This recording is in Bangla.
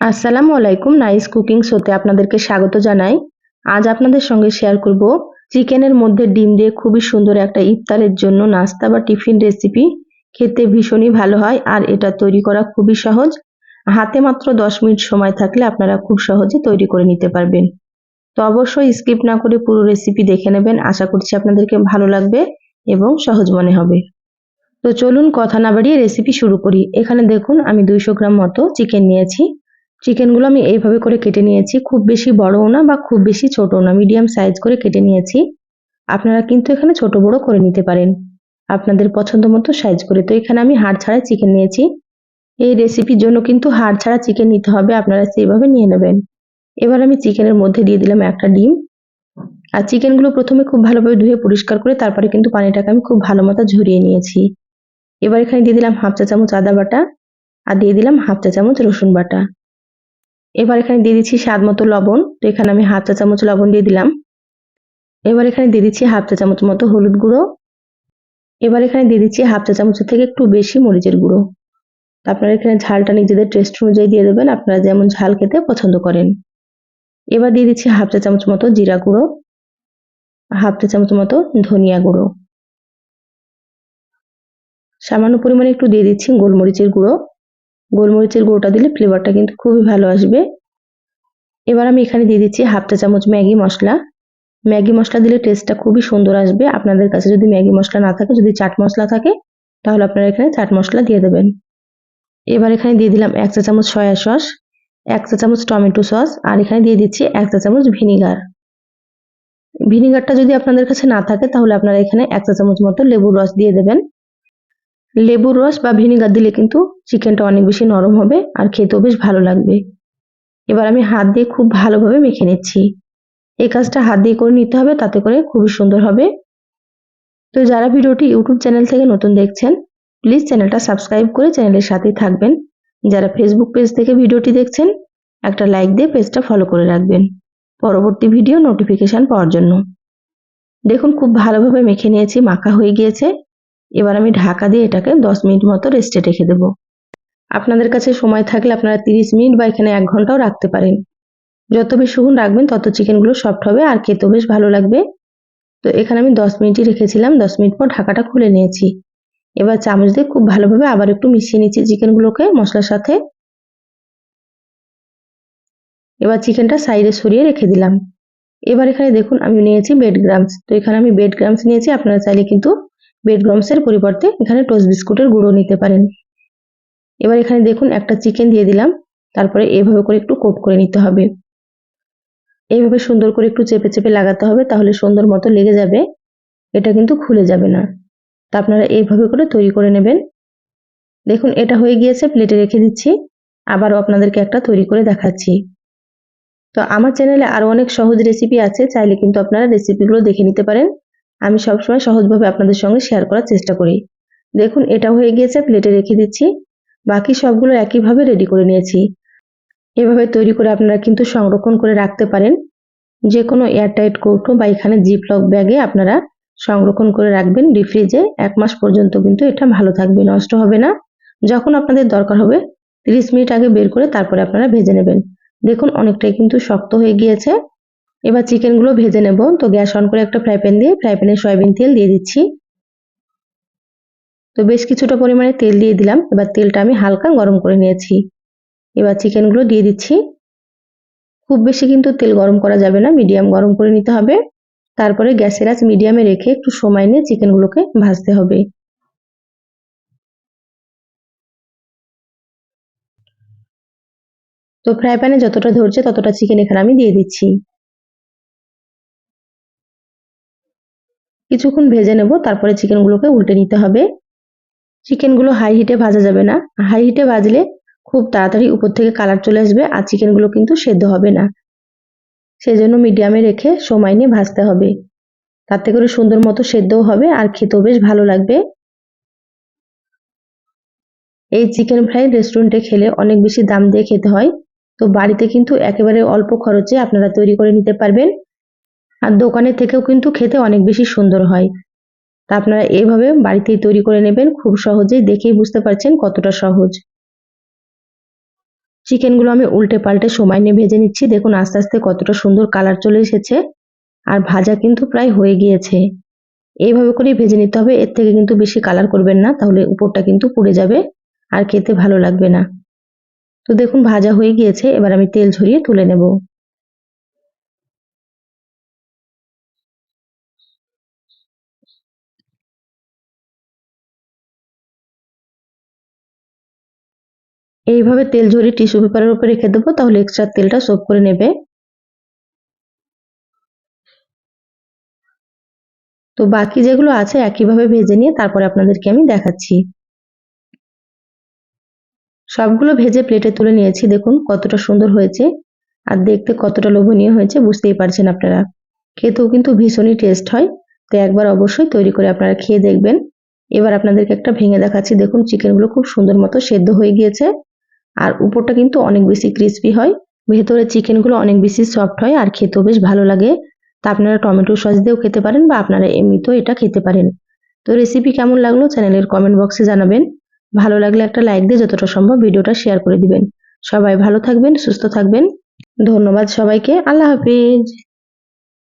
আসসালামু আলাইকুম নাইস কুকিং শোতে আপনাদেরকে স্বাগত জানাই। আজ আপনাদের সঙ্গে শেয়ার করব চিকেনের মধ্যে ডিম দিয়ে খুবই সুন্দর একটা ইফতারের জন্য নাস্তা বা টিফিন রেসিপি। খেতে ভীষণই ভালো হয় আর এটা তৈরি করা খুবই সহজ। হাতে মাত্র দশ মিনিট সময় থাকলে আপনারা খুব সহজে তৈরি করে নিতে পারবেন। তো অবশ্যই স্কিপ না করে পুরো রেসিপি দেখে নেবেন। আশা করছি আপনাদেরকে ভালো লাগবে এবং সহজ মনে হবে। তো চলুন কথা না বাড়িয়ে রেসিপি শুরু করি। এখানে দেখুন, আমি দুইশো গ্রাম মতো চিকেন নিয়েছি। চিকেনগুলো আমি এইভাবে করে কেটে নিয়েছি। খুব বেশি বড়ও না বা খুব বেশি ছোটও না মিডিয়াম সাইজ করে কেটে নিয়েছি। আপনারা কিন্তু এখানে ছোট বড় করে নিতে পারেন। আপনাদের পছন্দ মতো সাইজ করে। তো এখানে আমি হাড় ছাড়া চিকেন নিয়েছি। এই রেসিপির জন্য কিন্তু হাড় ছাড়া চিকেন নিতে হবে, আপনারা সেইভাবে নিয়ে নেবেন। এবার আমি চিকেনের মধ্যে দিয়ে দিলাম একটা ডিম। আর চিকেনগুলো প্রথমে খুব ভালোভাবে ধুয়ে পরিষ্কার করে তারপরে কিন্তু পানিটাকে আমি খুব ভালো মতো ঝরিয়ে নিয়েছি। এবার এখানে দিয়ে দিলাম হাফ চা চামচ আদা বাটা। আর দিয়ে দিলাম হাফ চা চামচ রসুন বাটা। এবার এখানে দিয়ে দিচ্ছি স্বাদ মতো লবণ। তো এখানে আমি হাফ চা চামচ লবণ দিয়ে দিলাম। এবার এখানে দিয়ে দিচ্ছি হাফ চা চামচ মতো হলুদ গুঁড়ো। এবার এখানে দিয়ে দিচ্ছি হাফ চা চামচের থেকে একটু বেশি মরিচের গুঁড়ো। আপনারা এখানে ঝালটা নিজেদের টেস্ট অনুযায়ী দিয়ে দেবেন। আপনারা যেমন ঝাল খেতে পছন্দ করেন। এবার দিয়ে দিচ্ছি হাফ চা চামচ মতো জিরা গুঁড়ো। হাফ চা চামচ মতো ধনিয়া গুঁড়ো। সামান্য পরিমাণে একটু দিয়ে দিচ্ছি গোলমরিচের গুঁড়ো। গোলমরিচের গুঁড়োটা দিলে ফ্লেভারটা কিন্তু খুবই ভালো আসবে। এবার আমি এখানে দিয়ে দিচ্ছি হাফ চা চামচ ম্যাগি মশলা। ম্যাগি মশলা দিলে টেস্টটা খুবই সুন্দর আসবে। আপনাদের কাছে যদি ম্যাগি মশলা না থাকে, যদি চাট মশলা থাকে, তাহলে আপনারা এখানে চাট মশলা দিয়ে দেবেন। এবার এখানে দিয়ে দিলাম এক চা চামচ সয়া সস এক চা চামচ টমেটো সস আর এখানে দিয়ে দিচ্ছি এক চা চামচ ভিনিগার ভিনিগারটা যদি আপনাদের কাছে না থাকে, তাহলে আপনারা এখানে এক চা চামচ মতো লেবুর রস দিয়ে দেবেন। লেবুর রস বা ভিনিগার দিলে কিন্তু চিকেনটা অনেক বেশি নরম হবে আর খেতেও বেশ ভালো লাগবে। এবার আমি হাত দিয়ে খুব ভালোভাবে মেখে নিচ্ছি। এই কাজটা হাত দিয়ে করে নিতে হবে, তাতে করে খুবই সুন্দর হবে। তো যারা ভিডিওটি ইউটিউব চ্যানেল থেকে নতুন দেখছেন, প্লিজ চ্যানেলটা সাবস্ক্রাইব করে চ্যানেলের সাথেই থাকবেন। যারা ফেসবুক পেজ থেকে ভিডিওটি দেখছেন, একটা লাইক দিয়ে পেজটা ফলো করে রাখবেন। পরবর্তী ভিডিও নোটিফিকেশান পাওয়ার জন্য। দেখুন, খুব ভালোভাবে মেখে নিয়েছি, মাখা হয়ে গিয়েছে। এবার আমি ঢাকা দিয়ে এটাকে দশ মিনিট মতো রেস্টে রেখে দেবো। আপনাদের কাছে সময় থাকলে আপনারা তিরিশ মিনিট বা এখানে এক ঘন্টাও রাখতে পারেন। যত বেশিক্ষণ রাখবেন, তত চিকেনগুলো সফট হবে আর খেতেও বেশ ভালো লাগবে। তো এখানে আমি দশ মিনিটই রেখেছিলাম, দশ মিনিট পর ঢাকাটা খুলে নিয়েছি। এবার চামচ দিয়ে খুব ভালোভাবে আবার একটু মিশিয়ে নিচ্ছি চিকেনগুলোকে মশলার সাথে। এবার চিকেনটা সাইডে সরিয়ে রেখে দিলাম। এবার এখানে দেখুন আমি নিয়েছি বেড গ্রামস তো এখানে আমি বেড গ্রামস নিয়েছি, আপনারা চাইলে কিন্তু বেড গ্রামসের পরিবর্তে এখানে টোস্ট বিস্কুটের গুঁড়ো নিতে পারেন। এবার এখানে দেখুন একটা চিকেন দিয়ে দিলাম, তারপরে এভাবে করে একটু কোট করে নিতে হবে। এইভাবে সুন্দর করে একটু চেপে চেপে লাগাতে হবে, তাহলে সুন্দর মতো লেগে যাবে। এটা কিন্তু খুলে যাবে না। তা আপনারা এইভাবে করে তৈরি করে নেবেন। দেখুন, এটা হয়ে গিয়েছে প্লেটে রেখে দিচ্ছি। আবারও আপনাদেরকে একটা তৈরি করে দেখাচ্ছি। তো আমার চ্যানেলে আরও অনেক সহজ রেসিপি আছে, চাইলে কিন্তু আপনারা রেসিপিগুলো দেখে নিতে পারেন। আমি সবসময় সহজভাবে আপনাদের সঙ্গে শেয়ার করার চেষ্টা করি। দেখুন, এটা হয়ে গিয়েছে প্লেটে রেখে দিচ্ছি। বাকি সবগুলো একইভাবে রেডি করে নিয়েছি। এভাবে তৈরি করে আপনারা কিন্তু সংরক্ষণ করে রাখতে পারেন। যে কোনো এয়ারটাইট কৌটো বা এখানে জিপলক ব্যাগে আপনারা সংরক্ষণ করে রাখবেন ডিফ্রিজে এক মাস পর্যন্ত কিন্তু এটা ভালো থাকবে, নষ্ট হবে না। যখন আপনাদের দরকার হবে, তিরিশ মিনিট আগে বের করে তারপরে আপনারা ভেজে নেবেন। দেখুন, অনেকটাই কিন্তু শক্ত হয়ে গিয়েছে। এবার চিকেনগুলো ভেজে নেব। তো গ্যাস অন করে একটা ফ্রাই প্যান দিয়ে ফ্রাই প্যানে সয়াবিন তেল দিয়ে দিচ্ছি। তো বেশ কিছুটা পরিমাণে তেল দিয়ে দিলাম। এবার তেলটা আমি হালকা গরম করে নিয়েছি। এবার চিকেনগুলো দিয়ে দিচ্ছি। খুব বেশি কিন্তু তেল গরম করা যাবে না মিডিয়াম গরম করে নিতে হবে। তারপরে গ্যাসের আঁচ মিডিয়ামে রেখে একটু সময় নিয়ে চিকেনগুলোকে ভাজতে হবে। তো ফ্রাই প্যানে যতটা ধরছে ততটা চিকেন এখানে আমি দিয়ে দিচ্ছি। কিছুক্ষণ ভেজে নেব, তারপরে চিকেনগুলোকে উল্টে নিতে হবে। চিকেনগুলো হাই হিটে ভাজা যাবে না। হাই হিটে ভাজলে খুব তাড়াতাড়ি উপর থেকে কালার চলে আসবে আর চিকেনগুলো কিন্তু সেদ্ধ হবে না। সেই জন্য মিডিয়ামে রেখে সময় নিয়ে ভাজতে হবে। তাতে করে সুন্দর মতো সেদ্ধও হবে আর খেতেও বেশ ভালো লাগবে। এই চিকেন ফ্রাই রেস্টুরেন্টে খেলে অনেক বেশি দাম দিয়ে খেতে হয়। তো বাড়িতে কিন্তু একেবারে অল্প খরচে আপনারা তৈরি করে নিতে পারবেন। আর দোকানের থেকেও কিন্তু খেতে অনেক বেশি সুন্দর হয়। তা আপনারা এইভাবে বাড়িতেই তৈরি করে নেবেন, খুব সহজেই দেখেই বুঝতে পারছেন কতটা সহজ। চিকেনগুলো আমি উল্টে পাল্টে সময় নিয়ে ভেজে নিচ্ছি। দেখুন, আস্তে আস্তে কতটা সুন্দর কালার চলে এসেছে আর ভাজা কিন্তু প্রায় হয়ে গিয়েছে। এইভাবে করেই ভেজে নিতে হবে, এর থেকে কিন্তু বেশি কালার করবেন না, তাহলে উপরটা কিন্তু পুড়ে যাবে আর খেতে ভালো লাগবে না। তো দেখুন, ভাজা হয়ে গিয়েছে, এবার আমি তেল ঝরিয়ে তুলে নেব। এইভাবে তেল ঝরিয়ে টিস্যু পেপারের উপরে রেখে দেবো, তাহলে এক্সট্রা তেলটা সোপ করে নেবে। তো বাকি যেগুলো আছে একইভাবে ভেজে নিয়ে তারপরে আপনাদেরকে আমি দেখাচ্ছি। সবগুলো ভেজে প্লেটে তুলে নিয়েছি, দেখুন কতটা সুন্দর হয়েছে আর দেখতে কতটা লোভনীয় হয়েছে, বুঝতেই পারছেন আপনারা। খেতেও কিন্তু ভীষণই টেস্ট হয়, তো একবার অবশ্যই তৈরি করে আপনারা খেয়ে দেখবেন। এবার আপনাদেরকে একটা ভেঙে দেখাচ্ছি, দেখুন চিকেনগুলো খুব সুন্দর মতো সেদ্ধ হয়ে গিয়েছে। আর উপরটা কিন্তু অনেক বেশি ক্রিসপি হয়। ভেতরে চিকেনগুলো অনেক বেশি সফট হয় আর খেতেও বেশ ভালো লাগে। তা আপনারা টমেটো সস দিয়েও খেতে পারেন বা আপনারা এমনিতেও এটা খেতে পারেন। তো রেসিপি কেমন লাগল চ্যানেলের কমেন্ট বক্সে জানাবেন। ভালো লাগলে একটা লাইক দিয়ে যতটা সম্ভব ভিডিওটা শেয়ার করে দিবেন। সবাই ভালো থাকবেন, সুস্থ থাকবেন। ধন্যবাদ সবাইকে। আল্লাহ হাফিজ।